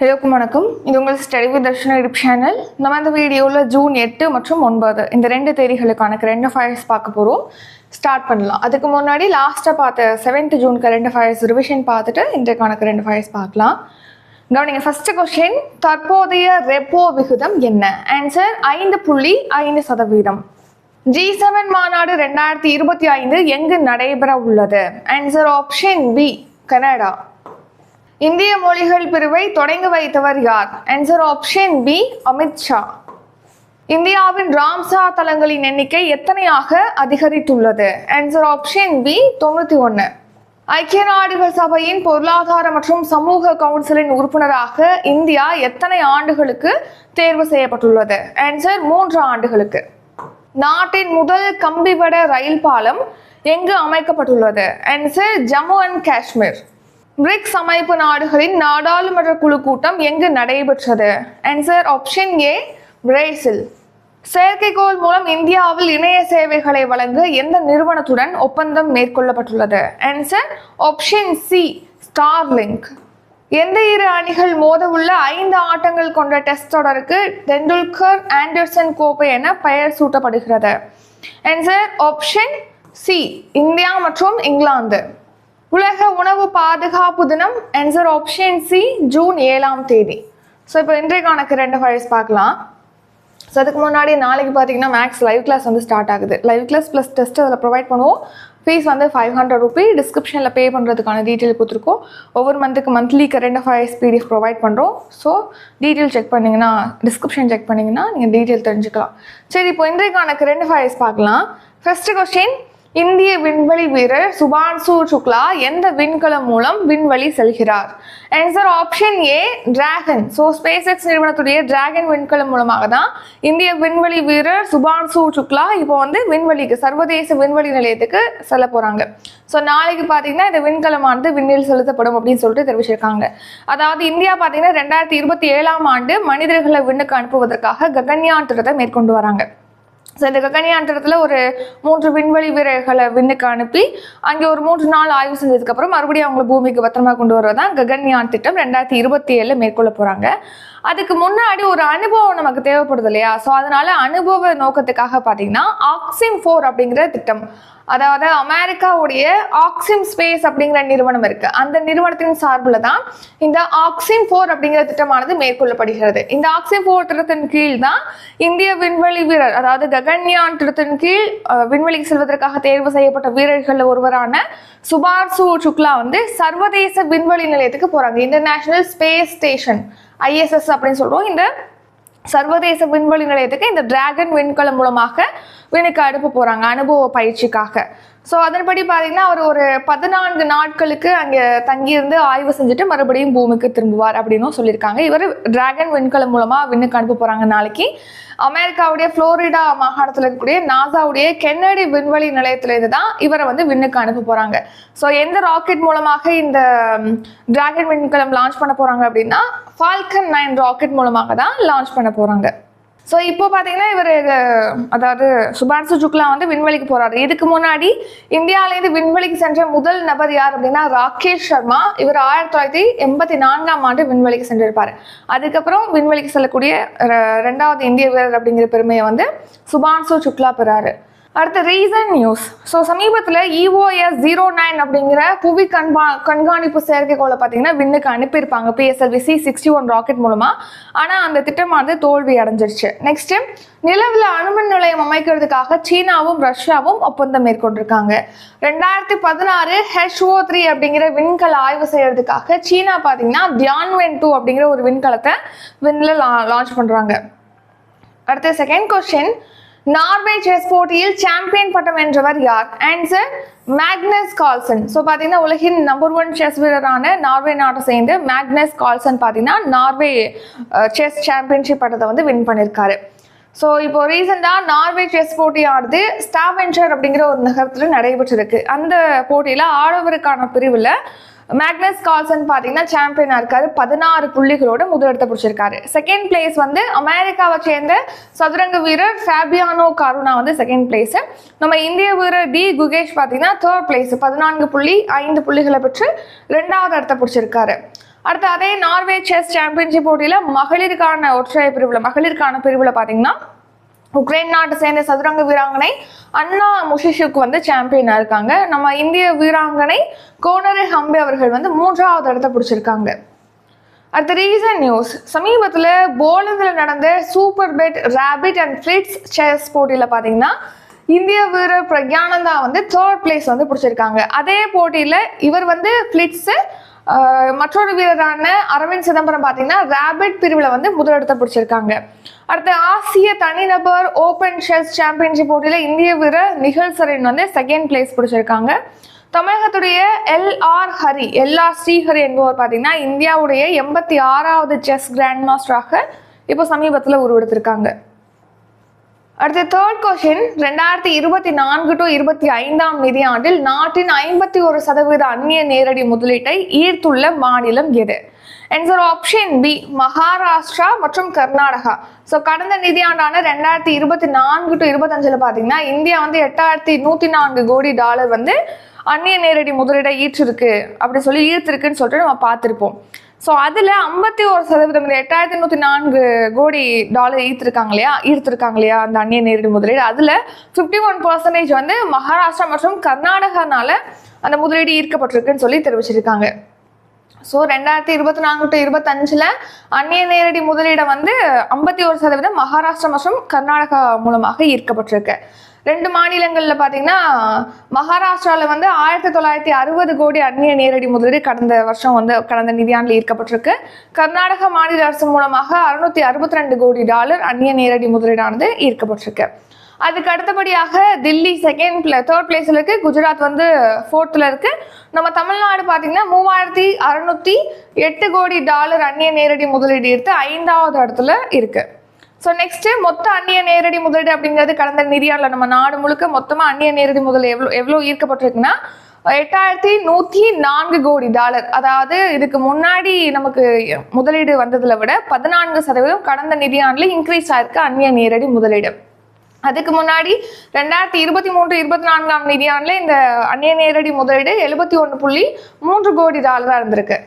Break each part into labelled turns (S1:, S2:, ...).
S1: எல்லோருக்கும் வணக்கம். இது உங்கள் study with Darshana YouTube channel. நம்ம இந்த வீடியோவில் ஜூன் எட்டு மற்றும் ஒன்பது இந்த ரெண்டு தேதிகளுக்கான கரண்ட் அஃபேர்ஸ் பார்க்க போகிறோம் ஸ்டார்ட் பண்ணலாம். அதுக்கு முன்னாடி லாஸ்ட்டாக பார்த்த seventh June current affairs revision பார்த்துட்டு இன்றைக்கான கரண்ட் அஃபேர்ஸ் பார்க்கலாம். கவனிங்க ஃபர்ஸ்ட் கொஸ்டின் தற்போதைய ரெப்போ விகிதம் என்ன? ஆன்சர் ஐந்து புள்ளி ஐந்து சதவீதம். ஜி செவன் மாநாடு ரெண்டாயிரத்தி இருபத்தி ஐந்து எங்கு நடைபெற உள்ளது? Answer option B Canada. இந்திய மொழிகள் பிரிவை தொடங்கி வைத்தவர் யார்? ஆன்சர் ஆப்ஷன் பி அமித்ஷா இந்தியாவின் ராம்சா தலங்களின் எண்ணிக்கை எத்தனையாக அதிகரித்துள்ளது? ஆன்சர் ஆப்ஷன் பி தொண்ணூற்றி ஒன்று ஐக்கிய நாடுகள் சபையின் பொருளாதார மற்றும் சமூக கவுன்சிலின் உறுப்பினராக இந்தியா எத்தனை ஆண்டுகளுக்கு தேர்வு செய்யப்பட்டுள்ளது? ஆன்சர் மூன்று ஆண்டுகளுக்கு. நாட்டின் முதல் கம்பிவட ரயில் பாலம் எங்கு அமைக்கப்பட்டுள்ளது? Answer Jammu and Kashmir BRICS அமைப்பு நாடுகளின் நாடாளுமன்ற குழு கூட்டம் எங்கு நடைபெற்றது? ஆன்சர் ஆப்ஷன் ஏ பிரேசில் செயற்கைக்கோள் மூலம் இந்தியாவில் இணைய சேவைகளை வழங்க எந்த நிறுவனத்துடன் ஒப்பந்தம் மேற்கொள்ளப்பட்டுள்ளது? ஆன்சர் ஆப்ஷன் சி ஸ்டார்லிங்க் எந்த இரு அணிகள் மோதவுள்ள ஐந்து ஆட்டங்கள் கொண்ட டெஸ்ட் தொடருக்கு டெண்டுல்கர் ஆண்டர்சன் கோப்பை என பெயர் சூட்டப்படுகிறது. ஆன்சர் ஆப்ஷன் சி இந்தியா மற்றும் இங்கிலாந்து. உலக உணவு பாதுகாப்பு தினம் ஆன்சர் ஆப்ஷன் சி ஜூன் ஏழாம் தேதி. ஸோ இப்போ இன்றைக்கான ரெண்டு ஃபைல்ஸ் பார்க்கலாம். ஸோ அதுக்கு முன்னாடி நாளைக்கு பார்த்தீங்கன்னா மேக்ஸ் லைவ் கிளாஸ் வந்து ஸ்டார்ட் ஆகுது. லைவ் கிளாஸ் ப்ளஸ் டெஸ்ட் அதில் ப்ரொவைட் பண்ணுவோம். ஃபீஸ் வந்து ஃபைவ் ஹண்ட்ரட் ருபி டிஸ்கிரிப்ஷனில் பே பண்ணுறதுக்கான டீட்டெயில் கொடுத்துருக்கோம். ஒவ்வொரு மந்த்துக்கு monthly current affairs PDF provide பண்ணுறோம் ஸோ டீட்டெயில் செக் பண்ணிங்கன்னா டிஸ்கிரிப்ஷன் செக் பண்ணிங்கன்னா நீங்கள் டீட்டெயில் தெரிஞ்சுக்கலாம். சரி இப்போ இன்றைக்கான கரண்ட் அஃபேர்ஸ் பார்க்கலாம். ஃபஸ்ட்டு கொஸ்டின் இந்திய விண்வெளி வீரர் சுபான்சு சுக்லா எந்த விண்கலம் மூலம் விண்வெளி செல்கிறார்? Answer option A Dragon so SpaceX நிறுவனத்துடைய Dragon விண்கலம் மூலமாக தான் இந்திய விண்வெளி வீரர் சுபான்சு சுக்லா இப்போ வந்து விண்வெளிக்கு சர்வதேச விண்வெளி நிலையத்துக்கு செல்ல போகிறாங்க ஸோ நாளைக்கு பார்த்தீங்கன்னா இந்த விண்கலமானது விண்ணில் செலுத்தப்படும் அப்படின்னு சொல்லிட்டு தெரிவிச்சிருக்காங்க. அதாவது இந்தியா பார்த்தீங்கன்னா ரெண்டாயிரத்தி இருபத்தி ஏழாம் ஆண்டு மனிதர்களை விண்ணுக்கு அனுப்புவதற்காக ககன்யான் திட்டத்தை மேற்கொண்டு வராங்க. ஸோ இந்த ககன்யான் திட்டத்தில் ஒரு மூன்று விண்வெளி வீரர்களை விண்ணுக்கு அனுப்பி அங்கே ஒரு மூன்று நாள் ஆய்வு செஞ்சதுக்கப்புறம் மறுபடியும் அவங்களை பூமிக்கு பத்திரமா கொண்டு வருவதான் ககன்யான் திட்டம். ரெண்டாயிரத்தி இருபத்தி ஏழில் மேற்கொள்ள போகிறாங்க அதுக்கு முன்னாடி ஒரு அனுபவம் நமக்கு தேவைப்படுது இல்லையா? ஸோ அதனால அனுபவ நோக்கத்துக்காக பார்த்தீங்கன்னா ஆக்சிம் ஃபோர் அப்படிங்கிற திட்டம். அதாவது அமெரிக்காவுடைய ஆக்சிம் ஸ்பேஸ் அப்படிங்கிற நிறுவனம் இருக்கு. அந்த நிறுவனத்தின் சார்பில் தான் இந்த ஆக்சிம் ஃபோர் அப்படிங்கிற திட்டமானது மேற்கொள்ளப்படுகிறது. இந்த ஆக்சிம் ஃபோர் திட்டத்தின் கீழ் தான் இந்திய விண்வெளி வீரர் அதாவது ககன்யான் திட்டத்தின் கீழ் விண்வெளிக்கு செல்வதற்காக தேர்வு செய்யப்பட்ட வீரர்கள் ஒருவரான சுபார்சு சுக்லா வந்து சர்வதேச விண்வெளி நிலையத்துக்கு போறாங்க. இன்டர்நேஷனல் ஸ்பேஸ் ஸ்டேஷன் ஐஎஸ்எஸ் அப்படின்னு சொல்கிறோம் இந்த சர்வதேச விண்வெளி நிலையத்துக்கு இந்த டிராகன் விண்கலம் மூலமாக விண்ணுக்கு அனுப்ப போகிறாங்க அனுபவ பயிற்சிக்காக. ஸோ அதன்படி பார்த்தீங்கன்னா அவர் ஒரு பதினான்கு நாட்களுக்கு அங்கே தங்கியிருந்து ஆய்வு செஞ்சுட்டு மறுபடியும் பூமிக்கு திரும்புவார் அப்படின்னும் சொல்லியிருக்காங்க. இவர் டிராகன் விண்கலம் மூலமாக விண்ணுக்கு அனுப்ப போகிறாங்க நாளைக்கு. அமெரிக்காவுடைய ஃப்ளோரிடா மாகாணத்தில் இருக்கக்கூடிய நாசாவுடைய கென்னடி விண்வெளி நிலையத்திலேருந்து தான் இவரை வந்து விண்ணுக்கு அனுப்ப போகிறாங்க ஸோ எந்த ராக்கெட் மூலமாக இந்த டிராகன் விண்கலம் லான்ச் பண்ண போகிறாங்க அப்படின்னா ஃபால்கன் நைன் ராக்கெட் மூலமாக தான் லான்ச் பண்ண போகிறாங்க ஸோ இப்போ பார்த்தீங்கன்னா இவர் அதாவது சுபான்சு சுக்லா வந்து விண்வெளிக்கு போறாரு. இதுக்கு முன்னாடி இந்தியாவிலேருந்து விண்வெளிக்கு சென்ற முதல் நபர் யார் அப்படின்னா ராகேஷ் சர்மா. இவர் ஆயிரத்தி தொள்ளாயிரத்தி எண்பத்தி நான்காம் ஆண்டு விண்வெளிக்கு சென்றிருப்பார். அதுக்கப்புறம் விண்வெளிக்கு செல்லக்கூடிய ரெண்டாவது இந்திய வீரர் அப்படிங்கிற பெருமையை வந்து சுபான்சு சுக்லா பெறாரு. அடுத்து ரீசன் நியூஸ் ஸோ சமீபத்தில் இஓஎஸ் ஜீரோ நைன் அப்படிங்கிற புவி கண்பா கண்காணிப்பு செயற்கைக்கோளை பார்த்தீங்கன்னா விண்ணுக்கு அனுப்பியிருப்பாங்க. PSLV C sixty one rocket மூலமாக ஆனால் அந்த திட்டமானது தோல்வி அடைஞ்சிருச்சு. நெக்ஸ்ட்டு நிலவில் அணுமின் நிலையம் அமைக்கிறதுக்காக சீனாவும் ரஷ்யாவும் ஒப்பந்தம் மேற்கொண்டிருக்காங்க. ரெண்டாயிரத்தி பதினாறு ஹெச்ஓ த்ரீ அப்படிங்கிற விண்கல ஆய்வு செய்யறதுக்காக சீனா பார்த்தீங்கன்னா தியான்வென் டூ அப்படிங்கிற ஒரு விண்கலத்தை விண்ணில் லா லான்ச் பண்ணுறாங்க அடுத்த செகண்ட் கொஸ்டின் நார்வே செஸ் போட்டியில் சாம்பியன் பட்டம் வென்றவர் யார்? ஆன்சர் மேக்னஸ் கால்சன் ஸோ பார்த்தீங்கன்னா உலகின் நம்பர் ஒன் செஸ் வீரரான நார்வே நாட்டை சேர்ந்து மேக்னஸ் கால்சன் பார்த்தீங்கன்னா நார்வே செஸ் சாம்பியன்ஷிப் பட்டத்தை வந்து வின் பண்ணியிருக்காரு ஸோ இப்போ ரீசெண்டாக நார்வே செஸ் போட்டியானது ஸ்டாவென்ச்சர் அப்படிங்கிற ஒரு நகரத்தில் நடைபெற்றிருக்கு. அந்த போட்டியில் ஆடவருக்கான பிரிவில் மேக்னஸ் கால்சன் பார்த்தீங்கன்னா சாம்பியனாக இருக்காரு. பதினாறு புள்ளிகளோட முதலிடத்தை பிடிச்சிருக்காரு. செகண்ட் பிளேஸ் வந்து அமெரிக்காவை சேர்ந்த சதுரங்க வீரர் ஃபேபியானோ கருணா வந்து செகண்ட் பிளேஸ் நம்ம இந்திய வீரர் டி குகேஷ் பார்த்தீங்கன்னா தேர்ட் பிளேஸ் பதினான்கு புள்ளி ஐந்து புள்ளிகளை பெற்று ரெண்டாவது இடத்தை பிடிச்சிருக்காரு. அடுத்து அதே நார்வே செஸ் சாம்பியன்ஷிப் போட்டியில் மகளிருக்கான ஒற்றையர் பிரிவில் மகளிருக்கான பிரிவில் பார்த்தீங்கன்னா உக்ரைன் நாட்டை சேர்ந்த சதுரங்க வீராங்கனை அண்ணா முஷிஷுக்கு வந்து சாம்பியனாக இருக்காங்க. நம்ம இந்திய வீராங்கனை கோனரி ஹம்பே அவர்கள் வந்து மூன்றாவது இடத்த பிடிச்சிருக்காங்க. அடுத்த ரீசன் நியூஸ் சமீபத்தில் போலந்தில் நடந்த Superbet rapid and blitz chess போட்டியில் பார்த்தீங்கன்னா இந்திய வீரர் பிரக்யானந்தா வந்து தேர்ட் பிளேஸ் வந்து பிடிச்சிருக்காங்க. அதே போட்டியில் இவர் வந்து ஃபிளிட்ஸு மற்றொரு வீரரான அரவிந்த் சிதம்பரம் பார்த்தீங்கன்னா ரேபிட் பிரிவில் வந்து முதலிடத்தை பிடிச்சிருக்காங்க. அடுத்து ஆசிய தனிநபர் ஓப்பன் செஸ் சாம்பியன்ஷிப் போட்டியில் இந்திய வீரர் நிகழ் சரன் வந்து செகண்ட் பிளேஸ் பிடிச்சிருக்காங்க. தமிழகத்துடைய L R Hari L R Srihari என்பவர் பார்த்தீங்கன்னா இந்தியாவுடைய எண்பத்தி ஆறாவது செஸ் கிராண்ட் மாஸ்டராக இப்போ சமீபத்தில் உருவெடுத்திருக்காங்க. அடுத்து தேர்ட் கொஷின் ரெண்டாயிரத்தி இருபத்தி நான்கு டு இருபத்தி ஐந்தாம் நிதியாண்டில் நாட்டின் ஐம்பத்தி ஒரு சதவீத அந்நிய நேரடி முதலீட்டை ஈர்த்துள்ள மாநிலம் எது? ஆன்சர் ஆப்ஷன் பி மகாராஷ்டிரா மற்றும் கர்நாடகா. ஸோ கடந்த நிதியாண்டான ரெண்டாயிரத்தி இருபத்தி நான்கு டு இருபத்தஞ்சில் பார்த்தீங்கன்னா இந்தியா வந்து எட்டாயிரத்தி நூற்றி நான்கு கோடி டாலர் வந்து அந்நிய நேரடி முதலீடை ஈற்றிருக்கு. அப்படி சொல்லி ஈர்த்திருக்குன்னு சொல்லிட்டு நம்ம பார்த்துருப்போம். ஸோ அதில் ஐம்பத்தி ஒரு சதவீதம் இந்த எட்டாயிரத்தி நூற்றி நான்கு கோடி டாலர் ஈர்த்திருக்காங்க இல்லையா? ஈர்த்திருக்காங்க இல்லையா? அந்த அந்நிய நேரடி முதலீடு. அதில் ஃபிஃப்டி ஒன் பர்சன்டேஜ் வந்து மகாராஷ்டிரா மற்றும் கர்நாடகானால அந்த முதலீடு ஈர்க்கப்பட்டிருக்குன்னு சொல்லி தெரிவிச்சிருக்காங்க. ஸோ ரெண்டாயிரத்தி இருபத்தி நான்கு டு இருபத்தஞ்சில் அந்நிய நேரடி முதலீடை வந்து ஐம்பத்தி ஒரு சதவீதம் மகாராஷ்டிரா மற்றும் கர்நாடகா மூலமாக ஈர்க்கப்பட்டிருக்கு. ரெண்டு மாநிலங்களில் பார்த்தீங்கன்னா மகாராஷ்டிராவில் வந்து ஆயிரத்தி தொள்ளாயிரத்தி அறுபது கோடி அந்நிய நேரடி முதலீடு கடந்த வருஷம் வந்து கடந்த நிதியாண்டில் ஈர்க்கப்பட்டிருக்கு. கர்நாடக மாநில அரசு மூலமாக அறுநூத்தி அறுபத்தி ரெண்டு கோடி டாலர் அந்நிய நேரடி முதலீடானது ஈர்க்கப்பட்டிருக்கு. அதுக்கு அடுத்தபடியாக தில்லி செகண்ட் பிளே தேர்ட் பிளேஸில் இருக்கு குஜராத் வந்து ஃபோர்த்தில் இருக்குது நம்ம தமிழ்நாடு பார்த்தீங்கன்னா மூவாயிரத்தி அறநூற்றி எட்டு கோடி டாலர் அந்நிய நேரடி முதலீடு எடுத்து ஐந்தாவது இடத்துல இருக்குது ஸோ நெக்ஸ்ட் மொத்த அந்நிய நேரடி முதலீடு அப்படிங்கிறது கடந்த நிதியாண்டில் நம்ம நாடு முழுக்க மொத்தமாக அந்நிய நேரடி முதலீடு எவ்வளோ எவ்வளோ ஈர்க்கப்பட்டிருக்குன்னா எட்டாயிரத்தி நூற்றி நான்கு கோடி டாலர். அதாவது இதுக்கு முன்னாடி நமக்கு முதலீடு வந்ததில் விட பதினான்கு சதவீதம் கடந்த நிதியாண்டில் இன்க்ரீஸ் ஆயிருக்கு அந்நிய நேரடி முதலீடு. அதுக்கு முன்னாடி ரெண்டாயிரத்தி இருபத்தி மூன்று இருபத்தி நான்காம் நிதியாண்டில் இந்த அந்நிய நேரடி முதலீடு எழுபத்தி ஒன்று புள்ளி மூன்று கோடி டாலராக இருந்திருக்கு.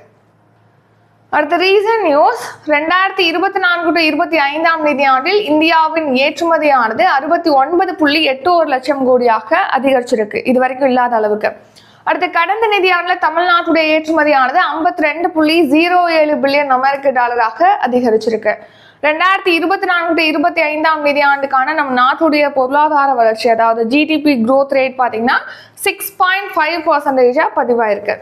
S1: அடுத்த ரீசன் நியூஸ் ரெண்டாயிரத்தி இருபத்தி நான்கு டு இருபத்தி ஐந்தாம் நிதியாண்டில் இந்தியாவின் ஏற்றுமதியானது அறுபத்தி ஒன்பது புள்ளி எட்டு ஒரு லட்சம் கோடியாக அதிகரிச்சிருக்கு. இது வரைக்கும் இல்லாத அளவுக்கு. அடுத்து கடந்த நிதியாண்டில் தமிழ்நாட்டுடைய ஏற்றுமதியானது ஐம்பத்தி ரெண்டு புள்ளி ஜீரோ ஏழு பில்லியன் அமெரிக்க டாலராக அதிகரிச்சிருக்கு. ரெண்டாயிரத்தி இருபத்தி நான்கு டு இருபத்தி ஐந்தாம் நிதியாண்டுக்கான நம்ம நாட்டுடைய பொருளாதார வளர்ச்சி அதாவது ஜிடிபி க்ரோத் ரேட் பார்த்தீங்கன்னா சிக்ஸ் பாயிண்ட் ஃபைவ் பர்சன்டேஜாக பதிவாயிருக்கு.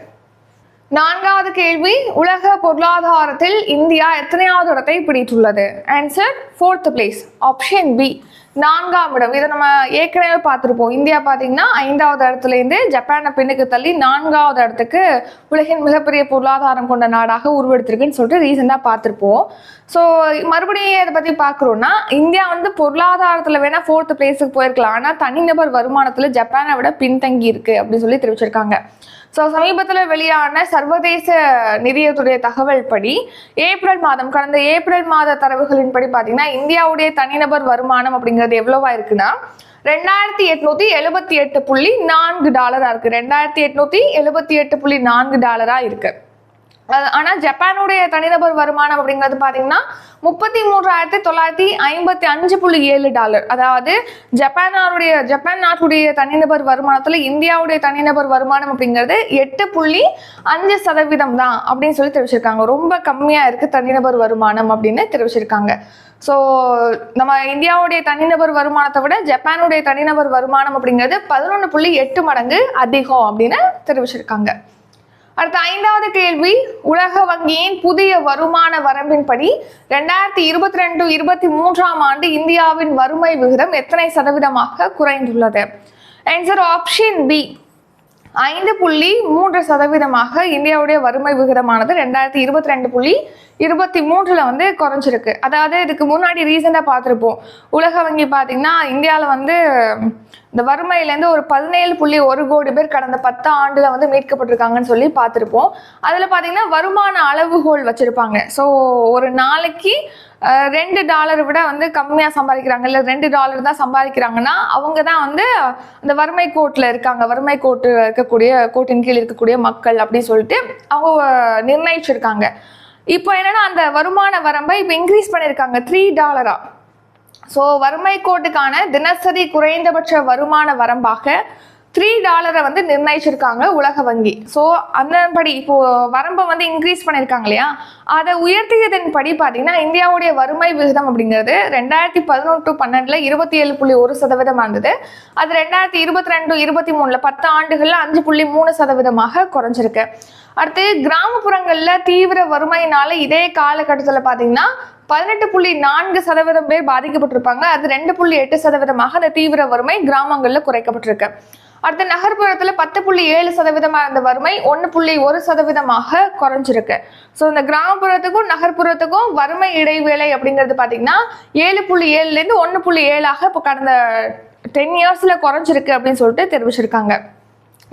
S1: நான்காவது கேள்வி உலக பொருளாதாரத்தில் இந்தியா எத்தனையாவது இடத்தை பிடித்துள்ளது? Answer fourth place option B நான்காம் இடம். இதை நம்ம ஏற்கனவே பார்த்துருப்போம். இந்தியா பார்த்தீங்கன்னா ஐந்தாவது இடத்துலேருந்து ஜப்பானை பின்னுக்கு தள்ளி நான்காவது இடத்துக்கு உலகின் மிகப்பெரிய பொருளாதாரம் கொண்ட நாடாக உருவெடுத்திருக்குன்னு சொல்லிட்டு ரீசெண்டாக பார்த்துருப்போம். ஸோ மறுபடியும் இதை பற்றி பார்க்குறோன்னா இந்தியா வந்து பொருளாதாரத்தில் வேணால் ஃபோர்த் பிளேஸுக்கு போயிருக்கலாம். ஆனால் தனிநபர் வருமானத்தில் ஜப்பானை விட பின்தங்கி இருக்குது அப்படின்னு சொல்லி தெரிவிச்சிருக்காங்க. ஸோ சமீபத்தில் வெளியான சர்வதேச நிதியத்துடைய தகவல் படி ஏப்ரல் மாதம் கடந்த ஏப்ரல் மாத தரவுகளின்படி பார்த்தீங்கன்னா இந்தியாவுடைய தனிநபர் வருமானம் அப்படிங்கிறது எவ்வளவா இருக்குன்னா ரெண்டாயிரத்தி எட்நூத்தி எழுபத்தி எட்டு புள்ளி நான்கு டாலரா இருக்கு. ரெண்டாயிரத்தி எட்நூத்தி எழுபத்தி எட்டு புள்ளி நான்கு டாலரா இருக்கு. ஆனால் ஆனா ஜப்பானுடைய தனிநபர் வருமானம் அப்படிங்கிறது பாத்தீங்கன்னா முப்பத்தி மூன்றாயிரத்தி தொள்ளாயிரத்தி ஐம்பத்தி அஞ்சு புள்ளி ஏழு டாலர். அதாவது ஜப்பானாருடைய ஜப்பான் நாட்டுடைய தனிநபர் வருமானத்துல இந்தியாவுடைய தனிநபர் வருமானம் அப்படிங்கிறது எட்டு புள்ளி அஞ்சு சதவீதம் தான் அப்படின்னு சொல்லி தெரிவிச்சிருக்காங்க. ரொம்ப கம்மியா இருக்கு தனிநபர் வருமானம் அப்படின்னு தெரிவிச்சிருக்காங்க. ஸோ நம்ம இந்தியாவுடைய தனிநபர் வருமானத்தை விட ஜப்பானுடைய தனிநபர் வருமானம் அப்படிங்கிறது பதினொன்று புள்ளி எட்டு மடங்கு அதிகம் அப்படின்னு தெரிவிச்சிருக்காங்க. அடுத்த ஐந்தாவது கேள்வி உலக வங்கியின் புதிய வருமான வரம்பின்படி ரெண்டாயிரத்தி இருபத்தி ரெண்டு இருபத்தி மூன்றாம் ஆண்டு இந்தியாவின் வறுமை விகிதம் எத்தனை சதவீதமாக குறைந்துள்ளது? ஆன்சர் ஆப்ஷன் பி ஐந்து புள்ளி மூன்று சதவீதமாக இந்தியாவுடைய வறுமை விகிதமானது ரெண்டாயிரத்தி இருபத்தி ரெண்டு புள்ளி இருபத்தி மூன்றில் வந்து குறைஞ்சிருக்கு. அதாவது இதுக்கு முன்னாடி ரீசெண்டாக பார்த்துருப்போம். உலக வங்கி பார்த்தீங்கன்னா இந்தியாவில் வந்து இந்த வறுமையிலேருந்து ஒரு பதினேழு புள்ளி ஒரு கோடி பேர் கடந்த பத்து ஆண்டில் வந்து மீட்கப்பட்டிருக்காங்கன்னு சொல்லி பார்த்துருப்போம். அதில் பார்த்தீங்கன்னா வருமான அளவுகோல் வச்சுருப்பாங்க. ஸோ ஒரு நாளைக்கு ரெண்டு டாலரை விட வந்து கம்மியாக சம்பாதிக்கிறாங்க. இல்லை ரெண்டு டாலர் தான் சம்பாதிக்கிறாங்கன்னா அவங்க தான் வந்து அந்த வறுமை கோட்டில் இருக்காங்க. வறுமை கோட்டு இருக்கக்கூடிய கோட்டின் கீழ் இருக்கக்கூடிய மக்கள் அப்படின்னு சொல்லிட்டு அவங்க நிர்ணயிச்சிருக்காங்க. இப்போ என்னென்னா அந்த வருமான வரம்பை இப்போ இன்க்ரீஸ் பண்ணியிருக்காங்க த்ரீ டாலரா. ஸோ வறுமை கோட்டுக்கான தினசரி குறைந்தபட்ச வருமான வரம்பாக த்ரீ டாலரை வந்து நிர்ணயிச்சிருக்காங்க உலக வங்கி. ஸோ அந்தபடி இப்போ வரம்பை வந்து இன்க்ரீஸ் பண்ணியிருக்காங்க இல்லையா? அதை உயர்த்தியதன் படி பார்த்தீங்கன்னா இந்தியாவுடைய வறுமை விகிதம் அப்படிங்கிறது ரெண்டாயிரத்தி பதினொன்று டு பன்னெண்டில் இருபத்தி ஏழு புள்ளி ஒரு சதவீதம் இருந்தது அது ரெண்டாயிரத்தி இருபத்தி ரெண்டு இருபத்தி மூணில் பத்து ஆண்டுகளில் அஞ்சு புள்ளி மூணு சதவீதமாக குறைஞ்சிருக்கு. அடுத்து கிராமப்புறங்களில் தீவிர வறுமையினால இதே காலகட்டத்தில் பார்த்தீங்கன்னா பதினெட்டு புள்ளி நான்கு சதவீதம் பேர் பாதிக்கப்பட்டிருப்பாங்க. அது ரெண்டு புள்ளி எட்டு சதவீதமாக அந்த தீவிர வறுமை கிராமங்களில் குறைக்கப்பட்டிருக்கு. அடுத்து நகர்ப்புறத்தில் பத்து புள்ளி ஏழு சதவீதமாக இருந்த வறுமை ஒன்று புள்ளி ஒரு சதவீதமாக குறைஞ்சிருக்கு. ஸோ இந்த கிராமப்புறத்துக்கும் நகர்ப்புறத்துக்கும் வறுமை இடைவேளை அப்படிங்கிறது பார்த்தீங்கன்னா ஏழு புள்ளி ஏழுலேருந்து ஒன்று புள்ளி ஏழாக இப்போ கடந்த டென் இயர்ஸில் குறைஞ்சிருக்கு அப்படின்னு சொல்லிட்டு தெரிவிச்சிருக்காங்க.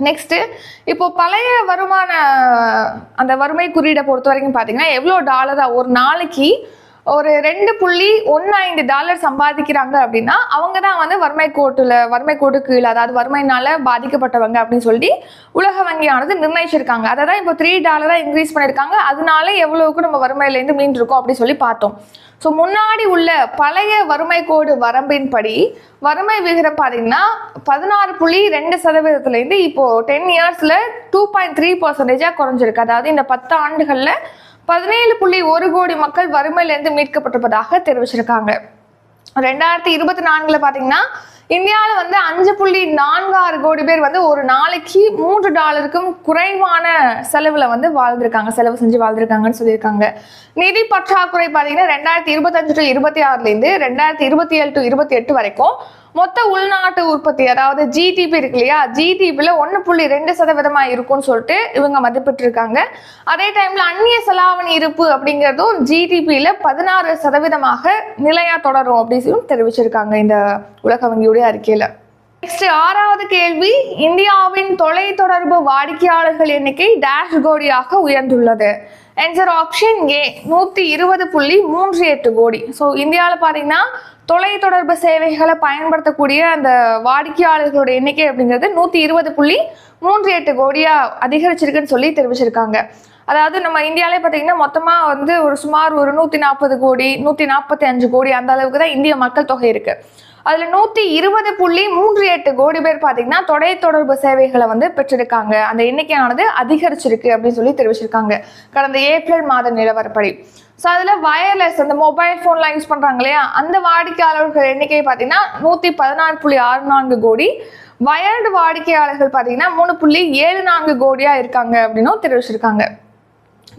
S1: நெக்ஸ்ட்டு இப்போ பழைய வருமான அந்த வறுமை குறியீடை பொறுத்த வரைக்கும் பார்த்தீங்கன்னா எவ்வளோ டாலராக ஒரு நாளைக்கு ஒரு ரெண்டு புள்ளி ஒன்று ஐந்து டாலர் சம்பாதிக்கிறாங்க அப்படின்னா அவங்க தான் வந்து வறுமை கோட்டில் வறுமை கோட்டு கீழே அதாவது வறுமையினால பாதிக்கப்பட்டவங்க அப்படின்னு சொல்லி உலக வங்கியானது நிர்ணயிச்சிருக்காங்க. அதை தான் இப்போ த்ரீ டாலராக இன்க்ரீஸ் பண்ணியிருக்காங்க அதனால எவ்வளவுக்கு நம்ம வறுமையிலேருந்து மீண்டிருக்கோம் அப்படின்னு சொல்லி பார்த்தோம். ஸோ முன்னாடி உள்ள பழைய வறுமை கோடு வரம்பின்படி வறுமை விகிதம் பார்த்தீங்கன்னா பதினாறு புள்ளி ரெண்டு சதவீதத்துலேருந்து இப்போ டென் இயர்ஸில் டூ பாயிண்ட் த்ரீ பர்சன்டேஜாக குறைஞ்சிருக்கு. அதாவது இந்த பத்து ஆண்டுகளில் பதினேழு புள்ளி ஒரு கோடி மக்கள் வறுமையிலேருந்து மீட்கப்பட்டிருப்பதாக தெரிவிச்சிருக்காங்க. ரெண்டாயிரத்தி இருபத்தி நான்குல பார்த்தீங்கன்னா இந்தியாவில் வந்து அஞ்சு புள்ளி நான்கு ஆறு கோடி பேர் வந்து ஒரு நாளைக்கு மூன்று டாலருக்கும் குறைவான செலவில் வந்து வாழ்ந்திருக்காங்க. செலவு செஞ்சு வாழ்ந்திருக்காங்கன்னு சொல்லியிருக்காங்க. நிதி பற்றாக்குறை பார்த்தீங்கன்னா ரெண்டாயிரத்தி இருபத்தஞ்சு டு இருபத்தி ஆறுலேருந்து ரெண்டாயிரத்தி இருபத்தி ஏழு டு இருபத்தி எட்டு வரைக்கும் மொத்த உள்நாட்டு உற்பத்தி அதாவது ஜிடிபி இருக்கு இல்லையா? ஜிடிபியில் ஒன்று புள்ளி ரெண்டு சதவீதமாக இருக்கும்னு சொல்லிட்டு இவங்க மதிப்பிட்டிருக்காங்க. அதே டைமில் அந்நிய செலாவணி இருப்பு அப்படிங்கிறதும் ஜிடிபியில் பதினாறு சதவீதமாக நிலையாக தொடரும் அப்படின்னு தெரிவிச்சிருக்காங்க இந்த உலக வங்கியுடைய அறிக்கையில். நெக்ஸ்ட் ஆறாவது கேள்வி இந்தியாவின் தொலைத்தொடர்பு வாடிக்கையாளர்கள் எண்ணிக்கை டேஷ் கோடியாக உயர்ந்துள்ளது. ஆன்சர் ஆப்ஷன் ஏ நூற்றி இருபது புள்ளி மூன்று எட்டு கோடி. ஸோ இந்தியாவில் பார்த்தீங்கன்னா தொலைத்தொடர்பு சேவைகளை பயன்படுத்தக்கூடிய அந்த வாடிக்கையாளர்களோட எண்ணிக்கை அப்படிங்கிறது நூற்றி இருபது புள்ளி மூன்று எட்டு கோடியாக அதிகரிச்சிருக்குன்னு சொல்லி தெரிவிச்சிருக்காங்க. அதாவது நம்ம இந்தியாவிலே பார்த்தீங்கன்னா மொத்தமாக வந்து ஒரு சுமார் ஒரு நூற்றி நாற்பது கோடி நூற்றி நாற்பத்தி அஞ்சு கோடி அந்த அளவுக்கு தான் இந்திய மக்கள் தொகை இருக்குது அதில் நூற்றி இருபது புள்ளி மூன்று எட்டு கோடி பேர் பார்த்தீங்கன்னா தொலை தொடர்பு சேவைகளை வந்து பெற்றிருக்காங்க. அந்த எண்ணிக்கையானது அதிகரிச்சிருக்கு அப்படின்னு சொல்லி தெரிவிச்சிருக்காங்க. கடந்த ஏப்ரல் மாத நிலவரப்படி. ஸோ அதில் வயர்லெஸ் அந்த மொபைல் ஃபோன்லாம் யூஸ் பண்ணுறாங்க இல்லையா? அந்த வாடிக்கையாளர்கள் எண்ணிக்கை பார்த்தீங்கன்னா நூற்றி பதினாறு புள்ளி ஆறு நான்கு கோடி. வயர்டு வாடிக்கையாளர்கள் பார்த்தீங்கன்னா மூணு புள்ளி ஏழு நான்கு கோடியாக இருக்காங்க அப்படின்னும் தெரிவிச்சிருக்காங்க.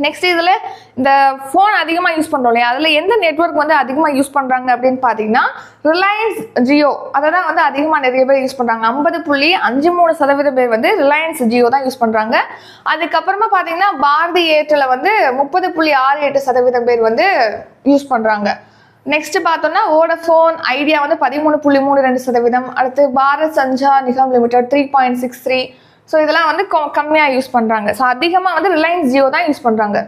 S1: நெக்ஸ்ட் இதில் இந்த ஃபோன் அதிகமாக யூஸ் பண்ணுறோம் இல்லையா? அதில் எந்த நெட்வொர்க் வந்து அதிகமாக யூஸ் பண்ணுறாங்க அப்படின்னு பார்த்தீங்கன்னா ரிலையன்ஸ் ஜியோ அதை தான் வந்து அதிகமாக நிறைய பேர் யூஸ் பண்ணுறாங்க ஐம்பது புள்ளி அஞ்சு மூணு சதவீதம் பேர் வந்து ரிலையன்ஸ் ஜியோ தான் யூஸ் பண்ணுறாங்க அதுக்கப்புறமா பார்த்தீங்கன்னா பாரதி ஏர்டெல்ல வந்து முப்பது புள்ளி ஆறு எட்டு சதவீதம் பேர் வந்து யூஸ் பண்ணுறாங்க நெக்ஸ்ட் பார்த்தோம்னா வோடஃபோன் ஐடியா வந்து பதிமூணு புள்ளி மூணு ரெண்டு சதவீதம். அடுத்து Bharat Sanchar Nigam limited three point six three so இதெல்லாம் வந்து கம்மியாக யூஸ் பண்ணுறாங்க ஸோ அதிகமாக வந்து ரிலையன்ஸ் ஜியோ தான் யூஸ் பண்ணுறாங்க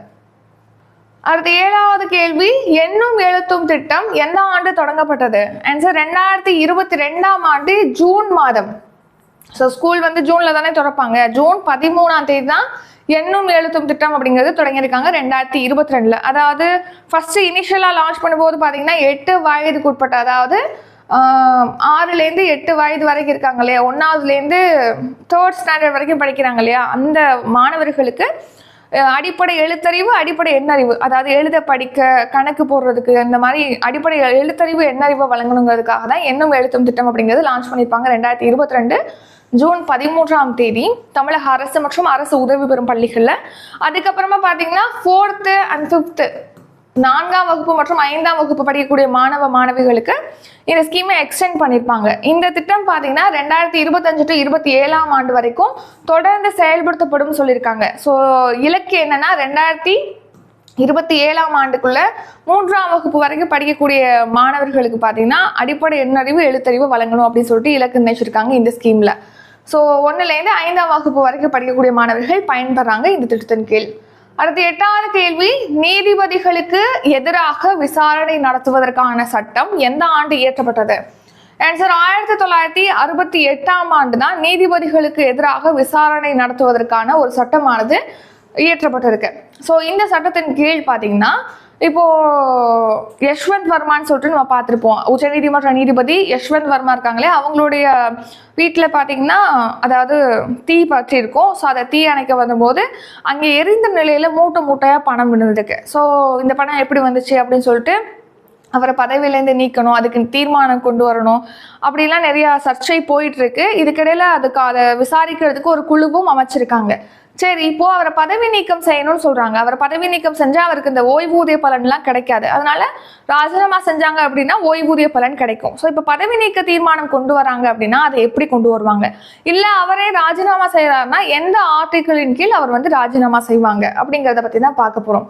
S1: அடுத்த ஏழாவது கேள்வி எண்ணும் எழுத்தும் திட்டம் எந்த ஆண்டு தொடங்கப்பட்டது? ஆன்சர் ரெண்டாயிரத்தி இருபத்தி ரெண்டாம் ஆண்டு ஜூன் மாதம். ஸோ ஸ்கூல் வந்து ஜூனில் தானே திறப்பாங்க. ஜூன் பதிமூணாம் தேதி தான் எண்ணும் எழுத்தும் திட்டம் அப்படிங்கிறது தொடங்கியிருக்காங்க ரெண்டாயிரத்தி இருபத்தி ரெண்டில். அதாவது ஃபஸ்ட்டு இனிஷியலாக லான்ச் பண்ணும்போது பார்த்தீங்கன்னா எட்டு வயதுக்கு உட்பட்ட அதாவது ஆறுலேருந்து எட்டு வயது வரைக்கும் இருக்காங்க இல்லையா? ஒன்றாவதுலேருந்து தேர்ட் ஸ்டாண்டர்ட் வரைக்கும் படிக்கிறாங்க இல்லையா? அந்த மாணவர்களுக்கு அடிப்படை எழுத்தறிவு அடிப்படை எண்ணறிவு அதாவது எழுத படிக்க கணக்கு போடுறதுக்கு இந்த மாதிரி அடிப்படை எழுத்தறிவு எண்ணறிவை வழங்கணுங்கிறதுக்காக தான் என்னும் எழுத்தும் திட்டம் அப்படிங்கிறது லான்ச் பண்ணியிருப்பாங்க. ரெண்டாயிரத்தி இருபத்தி ரெண்டு ஜூன் பதிமூன்றாம் தேதி தமிழக அரசு மற்றும் அரசு உதவி பெறும் பள்ளிகளில். அதுக்கப்புறமா பார்த்தீங்கன்னா ஃபோர்த்து அண்ட் ஃபிஃப்த்து நான்காம் வகுப்பு மற்றும் ஐந்தாம் வகுப்பு படிக்கக்கூடிய மாணவ மாணவிகளுக்கு இந்த ஸ்கீமை எக்ஸ்டெண்ட் பண்ணியிருப்பாங்க இந்த திட்டம் பார்த்தீங்கன்னா ரெண்டாயிரத்தி இருபத்தஞ்சு டு இருபத்தி ஏழாம் ஆண்டு வரைக்கும் தொடர்ந்து செயல்படுத்தப்படும் சொல்லியிருக்காங்க. ஸோ இலக்கு என்னன்னா ரெண்டாயிரத்தி இருபத்தி ஏழாம் ஆண்டுக்குள்ள மூன்றாம் வகுப்பு வரைக்கும் படிக்கக்கூடிய மாணவர்களுக்கு பார்த்தீங்கன்னா அடிப்படை எண்ணறிவு எழுத்தறிவு வழங்கணும் அப்படின்னு சொல்லிட்டு இலக்கு நினைச்சிருக்காங்க இந்த ஸ்கீமில் ஸோ ஒன்றுலேருந்து ஐந்தாம் வகுப்பு வரைக்கும் படிக்கக்கூடிய மாணவர்கள் பயன்பெறாங்க இந்த திட்டத்தின் கீழ். அடுத்து எட்டாவது கேள்வி நீதிபதிகளுக்கு எதிராக விசாரணை நடத்துவதற்கான சட்டம் எந்த ஆண்டு இயற்றப்பட்டது? ஆன்சர் ஆயிரத்தி தொள்ளாயிரத்தி அறுபத்தி எட்டாம் ஆண்டு தான் நீதிபதிகளுக்கு எதிராக விசாரணை நடத்துவதற்கான ஒரு சட்டமானது இயற்றப்பட்டிருக்கு. ஸோ இந்த சட்டத்தின் கீழ் பார்த்தீங்கன்னா இப்போ யஷ்வந்த் வர்மான்னு சொல்லிட்டு நம்ம பார்த்துருப்போம். உச்சநீதிமன்ற நீதிபதி யஷ்வந்த் வர்மா இருக்காங்களே அவங்களுடைய வீட்டில் பார்த்தீங்கன்னா அதாவது தீ பற்றி இருக்கும். ஸோ அதை தீ அணைக்க வந்தபோது அங்கே எரிந்த நிலையில் மூட்டை மூட்டையாக பணம் விழுந்திருக்கு ஸோ இந்த பணம் எப்படி வந்துச்சு அப்படின்னு சொல்லிட்டு அவரை பதவியிலேருந்து நீக்கணும் அதுக்கு தீர்மானம் கொண்டு வரணும். அப்படிலாம் நிறையா சர்ச்சை போயிட்டுருக்கு. இதுக்கிடையில் அதுக்கு அதை விசாரிக்கிறதுக்கு ஒரு குழுவும் அமைச்சிருக்காங்க. சரி இப்போ அவரை பதவி நீக்கம் செய்யணும்னு சொல்றாங்க. அவரை பதவி நீக்கம் செஞ்சா அவருக்கு இந்த ஓய்வூதிய பலன்லாம் கிடைக்காது. அதனால ராஜினாமா செஞ்சாங்க அப்படின்னா ஓய்வூதிய பலன் கிடைக்கும். ஸோ இப்போ பதவி நீக்க தீர்மானம் கொண்டு வராங்க அப்படின்னா அதை எப்படி கொண்டு வருவாங்க? இல்ல அவரே ராஜினாமா செய்யறாருன்னா எந்த ஆர்டிக்கிளின் கீழ் அவர் வந்து ராஜினாமா செய்வாங்க அப்படிங்கிறத பத்தி தான் பார்க்க போறோம்.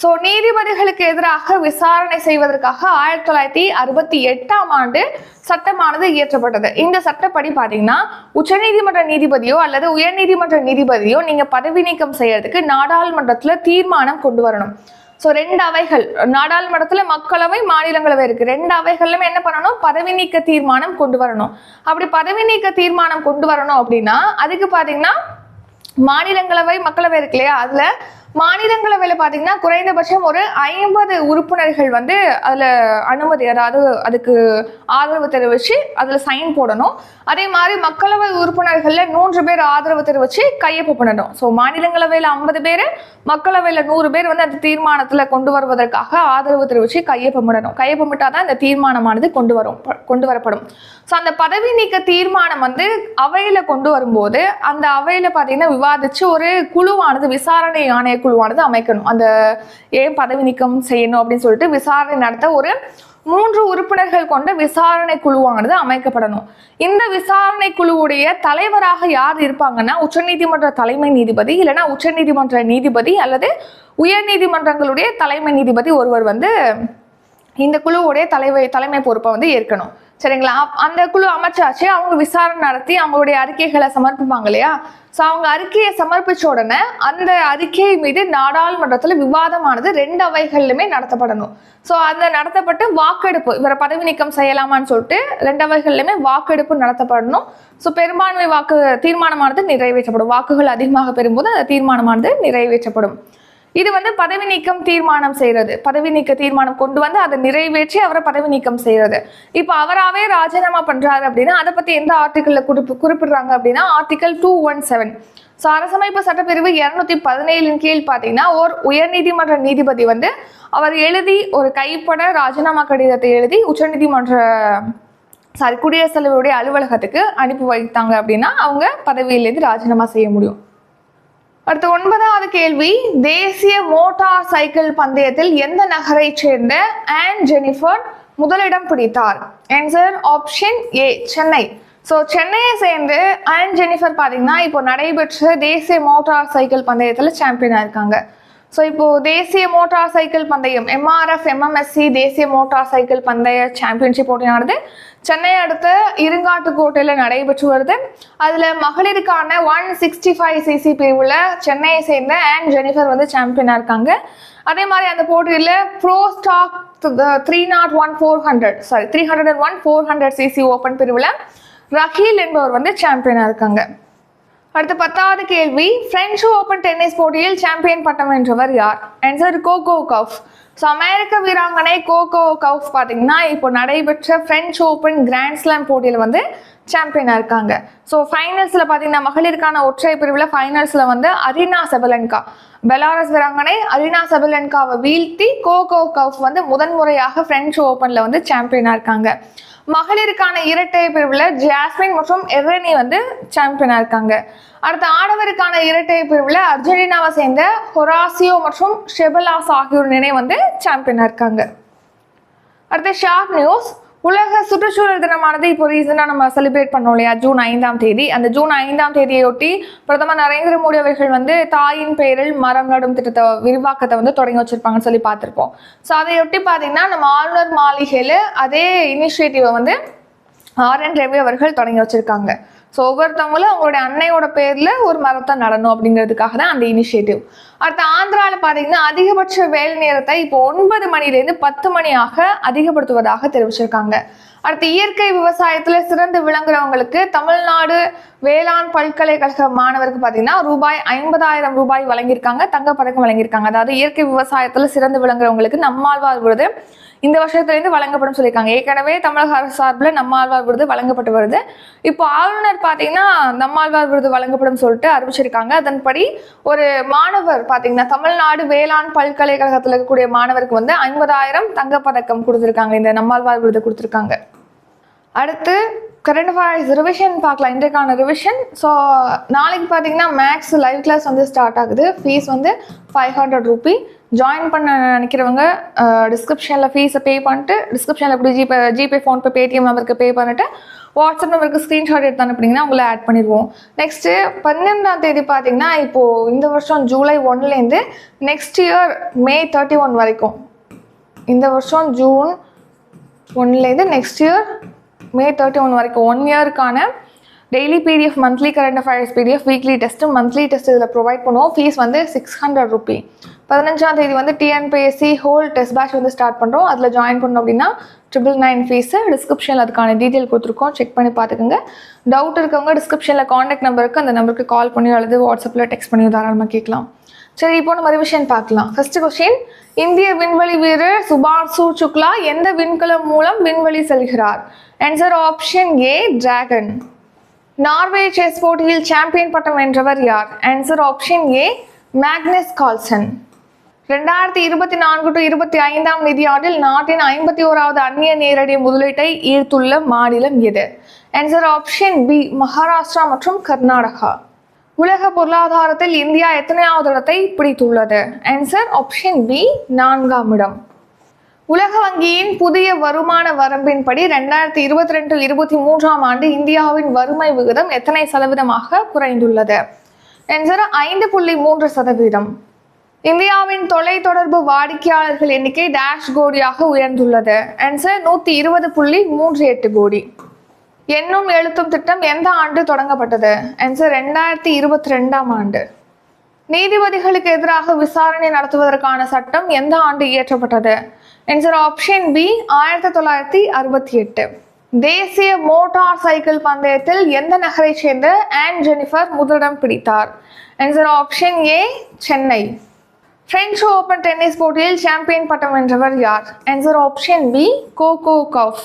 S1: ஸோ நீதிபதிகளுக்கு எதிராக விசாரணை செய்வதற்காக ஆயிரத்தி தொள்ளாயிரத்தி அறுபத்தி எட்டாம் ஆண்டு சட்டமானது இயற்றப்பட்டது. இந்த சட்டப்படி பார்த்தீங்கன்னா உச்சநீதிமன்ற நீதிபதியோ அல்லது உயர்நீதிமன்ற நீதிபதியோ நீங்கள் பதவி நீக்கம் செய்யறதுக்கு நாடாளுமன்றத்தில் தீர்மானம் கொண்டு வரணும். ஸோ ரெண்டு அவைகள் நாடாளுமன்றத்தில் மக்களவை மாநிலங்களவை இருக்கு. ரெண்டு அவைகள்லுமே என்ன பண்ணணும்? பதவி நீக்க தீர்மானம் கொண்டு வரணும். அப்படி பதவி நீக்க தீர்மானம் கொண்டு வரணும் அப்படின்னா அதுக்கு பார்த்தீங்கன்னா மாநிலங்களவை மக்களவை இருக்கு இல்லையா? அதில் மாநிலங்களவையில் பார்த்தீங்கன்னா குறைந்தபட்சம் ஒரு ஐம்பது உறுப்பினர்கள் வந்து அதில் அனுமதி அதாவது அதுக்கு ஆதரவு தெரிவித்து அதில் சைன் போடணும். அதே மாதிரி மக்களவை உறுப்பினர்களில் மூன்று பேர் ஆதரவு தெரிவித்து கையொப்பு பண்ணணும். ஸோ மாநிலங்களவையில் ஐம்பது பேர் மக்களவையில் நூறு பேர் வந்து அந்த தீர்மானத்தில் கொண்டு வருவதற்காக ஆதரவு தெரிவித்து கையைப்பம்புடணும் கையொப்பமிடணும் கையொப்பமிட்டாதான் இந்த தீர்மானமானது கொண்டு வரும் ப- கொண்டு வரப்படும். ஸோ அந்த பதவி நீக்க தீர்மானம் வந்து அவையில் கொண்டு வரும்போது அந்த அவையில் பார்த்தீங்கன்னா விவாதித்து ஒரு குழுவானது விசாரணை ஆணைய குழுவானது அமைக்கணும். அந்த ஏன் பதவி நீக்கம் செய்யணும் அப்படின்னு சொல்லிட்டு விசாரணை நடத்த ஒரு மூன்று உறுப்பினர்கள் கொண்ட விசாரணை குழுவானது அமைக்கப்படணும். இந்த விசாரணை குழுவுடைய தலைவராக யார் இருப்பாங்கன்னா உச்சநீதிமன்ற தலைமை நீதிபதி இல்லைன்னா உச்சநீதிமன்ற நீதிபதி அல்லது உயர் நீதிமன்றங்களுடைய தலைமை நீதிபதி ஒருவர் வந்து இந்த குழுவுடைய தலைமை தலைமை பொறுப்பை வந்து ஏற்கணும். சரிங்களா? அந்த குழு அமைச்சாச்சு. அவங்க விசாரணை நடத்தி அவங்களுடைய அறிக்கைகளை சமர்ப்பிப்பாங்க இல்லையா? ஸோ அவங்க அறிக்கையை சமர்ப்பிச்ச உடனே அந்த அறிக்கை மீது நாடாளுமன்றத்தில் விவாதமானது ரெண்டு அவைகள்லுமே நடத்தப்படணும். ஸோ அந்த நடத்தப்பட்டு வாக்கெடுப்பு இவரை பதவி நீக்கம் செய்யலாமான்னு சொல்லிட்டு ரெண்டு அவைகள்லுமே வாக்கெடுப்பு நடத்தப்படணும். ஸோ பெரும்பான்மை வாக்கு தீர்மானமானது நிறைவேற்றப்படும். வாக்குகள் அதிகமாக பெறும்போது அந்த தீர்மானமானது நிறைவேற்றப்படும். இது வந்து பதவி நீக்கம் தீர்மானம் செய்யறது பதவி நீக்க தீர்மானம் கொண்டு வந்து அதை நிறைவேற்றி அவரை பதவி நீக்கம் செய்யறது இப்போ அவராகவே ராஜினாமா பண்றாரு அப்படின்னா அதை பத்தி எந்த ஆர்டிக்கல்ல குறிப்பு குறிப்பிடுறாங்க அப்படின்னா article two one seven so அரசமைப்பு சட்டப்பிரிவு இரநூத்தி பதினேழின் கீழ் பார்த்தீங்கன்னா ஒரு உயர்நீதிமன்ற நீதிபதி வந்து அவர் எழுதி ஒரு கைப்பட ராஜினாமா கடிதத்தை எழுதி உச்சநீதிமன்ற சாரி குடியரசுத் தலைவருடைய அலுவலகத்துக்கு அனுப்பி வைத்தாங்க அப்படின்னா அவங்க பதவியிலேருந்து ராஜினாமா செய்ய முடியும். அடுத்து ஒன்பதாவது கேள்வி தேசிய மோட்டார் சைக்கிள் பந்தயத்தில் எந்த நகரைச் சேர்ந்த ஆன் ஜெனிஃபர் முதலிடம் பிடித்தார்? Answer option A Chennai. So சென்னையை சேர்ந்து ஆன் ஜெனிஃபர் பார்த்தீங்கன்னா இப்போ நடைபெற்ற தேசிய மோட்டார் சைக்கிள் பந்தயத்தில் சாம்பியனாக இருக்காங்க ஸோ இப்போது தேசிய மோட்டார் சைக்கிள் பந்தயம் எம்ஆர்எஃப் எம்எம்எஸ்சி தேசிய மோட்டார் சைக்கிள் பந்தய சாம்பியன்ஷிப் போட்டியானது சென்னை அடுத்த இருங்காட்டுக்கோட்டையில் நடைபெற்று வருது. அதில் மகளிருக்கான ஒன் சிக்ஸ்டி ஃபைவ் சிசி பிரிவில் சென்னையை சேர்ந்த அண்ட் ஜெனிஃபர் வந்து சாம்பியனாக இருக்காங்க. அதே மாதிரி அந்த போட்டியில் pro stock three nought one four hundred sorry three hundred and one four hundred CC open பிரிவில் ரஹீல் என்பவர் வந்து சாம்பியனாக இருக்காங்க. அடுத்த பத்தாவது கேள்வி பிரெஞ்சு ஓபன் டென்னிஸ் போட்டியில் சாம்பியன் பட்டம் வென்றவர் யார்? ஆன்சர் கோகோ கவுஃப் ஸோ அமெரிக்க வீராங்கனை கோகோ கவுஃப் பார்த்தீங்கன்னா இப்போ நடைபெற்ற பிரெஞ்சு ஓப்பன் கிராண்ட் ஸ்லாம் போட்டியில் வந்து சாம்பியனாக இருக்காங்க. ஸோ ஃபைனல்ஸில் பார்த்தீங்கன்னா மகளிருக்கான ஒற்றை பிரிவில் ஃபைனல்ஸில் வந்து அரினா செபலன்கா. பெலாரஸ் வீராங்கனை அரினா செபலன்காவை வீழ்த்தி கோகோ கவுஃப் வந்து முதன்முறையாக பிரெஞ்சு ஓப்பனில் வந்து சாம்பியனாக இருக்காங்க. மகளிருக்கான இரட்டை பிரிவில் ஜாஸ்மின் மற்றும் எர்ரனி வந்து சாம்பியனாக இருக்காங்க. அடுத்த ஆடவருக்கான இரட்டை பிரிவில் அர்ஜென்டினாவை சேர்ந்த ஹொராசியோ மற்றும் ஷெபலாஸ் ஆகியோர் நினை வந்து சாம்பியனாக இருக்காங்க. அடுத்து ஷார்ட் நியூஸ் உலக சுற்றுச்சூழல் தினமானது இப்போ ரீசெண்டாக நம்ம செலிப்ரேட் பண்ணோம் இல்லையா? ஜூன் ஐந்தாம் தேதி. அந்த ஜூன் ஐந்தாம் தேதியொட்டி பிரதமர் நரேந்திர மோடி அவர்கள் வந்து தாயின் பெயரில் மரம் நடும் திட்டத்தை விரிவாக்கத்தை வந்து தொடங்கி வச்சிருப்பாங்கன்னு சொல்லி பார்த்துருப்போம். ஸோ அதையொட்டி பார்த்தீங்கன்னா நம்ம ஆளுநர் மாளிகையில் அதே இனிஷியேட்டிவை வந்து ஆர் என் ரவி அவர்கள் தொடங்கி வச்சிருக்காங்க. ஸோ ஒவ்வொருத்தவங்களும் அவங்களுடைய அன்னையோட பேரில் ஒரு மரத்தை நடணும் அப்படிங்கிறதுக்காக தான் அந்த இனிஷியேட்டிவ் அடுத்து ஆந்திராவில் பார்த்தீங்கன்னா அதிகபட்ச வேலை நேரத்தை இப்போ ஒன்பது மணிலேருந்து பத்து மணியாக அதிகப்படுத்துவதாக தெரிவிச்சிருக்காங்க. அடுத்து இயற்கை விவசாயத்தில் சிறந்து விளங்குறவங்களுக்கு தமிழ்நாடு வேளாண் பல்கலைக்கழக மாணவருக்கு பார்த்தீங்கன்னா ரூபாய் ஐம்பதாயிரம் ரூபாய் வழங்கியிருக்காங்க தங்கப்பதக்கம் வழங்கியிருக்காங்க. அதாவது இயற்கை விவசாயத்தில் சிறந்து விளங்குறவங்களுக்கு நம்மாழ்வார் விருது இந்த வருஷத்துலேருந்து வழங்கப்படும் சொல்லியிருக்காங்க. ஏற்கனவே தமிழக அரசு சார்பில் நம்மாழ்வார் விருது வழங்கப்பட்டு வருது. இப்போ ஆளுநர் பார்த்தீங்கன்னா நம்மாழ்வார் விருது வழங்கப்படும் சொல்லிட்டு அறிவிச்சிருக்காங்க. அதன்படி ஒரு மாணவர் பார்த்தீங்கன்னா தமிழ்நாடு வேளாண் பல்கலைக்கழகத்தில் இருக்கக்கூடிய மாணவருக்கு வந்து ஐம்பதாயிரம் தங்கப்பதக்கம் கொடுத்துருக்காங்க. இந்த நம்மாழ்வார் விருது கொடுத்துருக்காங்க. அடுத்து கரண்ட் அஃபேர்ஸ் ரிவிஷன் பார்க்கலாம். இன்றைக்கான ரிவிஷன் ஸோ நாளைக்கு பார்த்தீங்கன்னா மேக்ஸ் லைவ் கிளாஸ் வந்து ஸ்டார்ட் ஆகுது. ஃபீஸ் வந்து ஃபைவ் ஹண்ட்ரட் ருபி ஜாயின் பண்ண நினைக்கிறவங்க டிஸ்கிரிப்ஷனில் ஃபீஸை பே பண்ணிட்டு டிஸ்கிரிப்ஷனில் எப்படி ஜிபே ஜிபே ஃபோன்பே பேடிஎம் நம்பருக்கு பே பண்ணிவிட்டு வாட்ஸ்அப் நம்பருக்கு ஸ்க்ரீன்ஷாட் எடுத்து அனுப்புனீங்கன்னா உங்களை ஆட் பண்ணிடுவோம். நெக்ஸ்ட்டு பன்னெண்டாம் தேதி பார்த்தீங்கன்னா இப்போது இந்த வருஷம் ஜூலை ஒன்லேருந்து next year May thirty one வரைக்கும். இந்த வருஷம் ஜூன் ஒன்லேருந்து next year May thirty one வரைக்கும் one இயருக்கான daily PDF monthly current affairs PDF weekly test monthly test இதில் ப்ரொவைட் பண்ணுவோம். ஃபீஸ் வந்து சிக்ஸ் ஹண்ட்ரட் ருபி பதினஞ்சாம் தேதி வந்து டிஎன்பிஎஸ்சி ஹோல் டெஸ்ட் பேட்ச் வந்து ஸ்டார்ட் பண்ணுறோம் அதில் ஜாயின் பண்ணோம் அப்படின்னா ட்ரிபிள் நைன் ஃபீஸு டிஸ்கிரிப்ஷனில் அதுக்கான டீட்டெயில் கொடுத்துருக்கோம். செக் பண்ணி பார்த்துக்கோங்க. டவுட் இருக்கவங்க டிஸ்கிரிப்ஷனில் காண்டாக்ட் நம்பருக்கு அந்த நம்பருக்கு கால் பண்ணி அல்லது வாட்ஸ்அப்பில் டெக்ஸ்ட் பண்ணி தாராளமாக கேட்கலாம். சரி இப்போ நம்ம ரிவிஷன் பார்க்கலாம். ஃபர்ஸ்ட் கொஸ்டின் இந்திய விண்வெளி வீரர் சுபான்சு சுக்லா எந்த விண்கலம் மூலம் விண்வெளி செல்கிறார்? Answer option A Dragon Norway chess போட்டியில் சாம்பியன் பட்டம் வென்றவர் யார்? Answer option A Magnus Carlsen ரெண்டாயிரத்தி இருபத்தி நான்கு டு இருபத்தி ஐந்தாம் நிதியாண்டில் நாட்டின் ஐம்பத்தி ஓராவது அந்நிய நேரடி முதலீட்டை ஈர்த்துள்ள மாநிலம் எது? ஆன்சர் ஆப்ஷன் பி மகாராஷ்டிரா மற்றும் கர்நாடகா. உலக பொருளாதாரத்தில் இந்தியா எத்தனையாவது இடத்தை பிடித்துள்ளது? ஆன்சர் ஆப்ஷன் பி நான்காம் இடம். உலக வங்கியின் புதிய வருமான வரம்பின்படி ரெண்டாயிரத்தி இருபத்தி ரெண்டு இருபத்தி மூன்றாம் ஆண்டு இந்தியாவின் வறுமை விகிதம் எத்தனை சதவீதமாக குறைந்துள்ளது? ஆன்சர் ஐந்து புள்ளி மூன்று சதவீதம். இந்தியாவின் தொலைத்தொடர்பு வாடிக்கையாளர்கள் எண்ணிக்கை டேஷ் கோடியாக உயர்ந்துள்ளது. ஆன்சர் நூற்றி இருபது புள்ளி மூன்று எட்டு கோடி. எண்ணும் எழுத்தும் திட்டம் எந்த ஆண்டு தொடங்கப்பட்டது? ஆன்சர் ரெண்டாயிரத்தி இருபத்தி ரெண்டாம் ஆண்டு. நீதிபதிகளுக்கு எதிராக விசாரணை நடத்துவதற்கான சட்டம் எந்த ஆண்டு இயற்றப்பட்டது? ஆன்சர் ஆப்ஷன் பி ஆயிரத்தி தொள்ளாயிரத்தி அறுபத்தி எட்டு. தேசிய மோட்டார் சைக்கிள் பந்தயத்தில் எந்த நகரை சேர்ந்த ஆன் ஜெனிஃபர் முதலிடம் பிடித்தார்? Answer option A Chennai. French Open tennis போட்டியில் சாம்பியன் பட்டம் வென்றவர் யார்? Answer option B Coco Gauff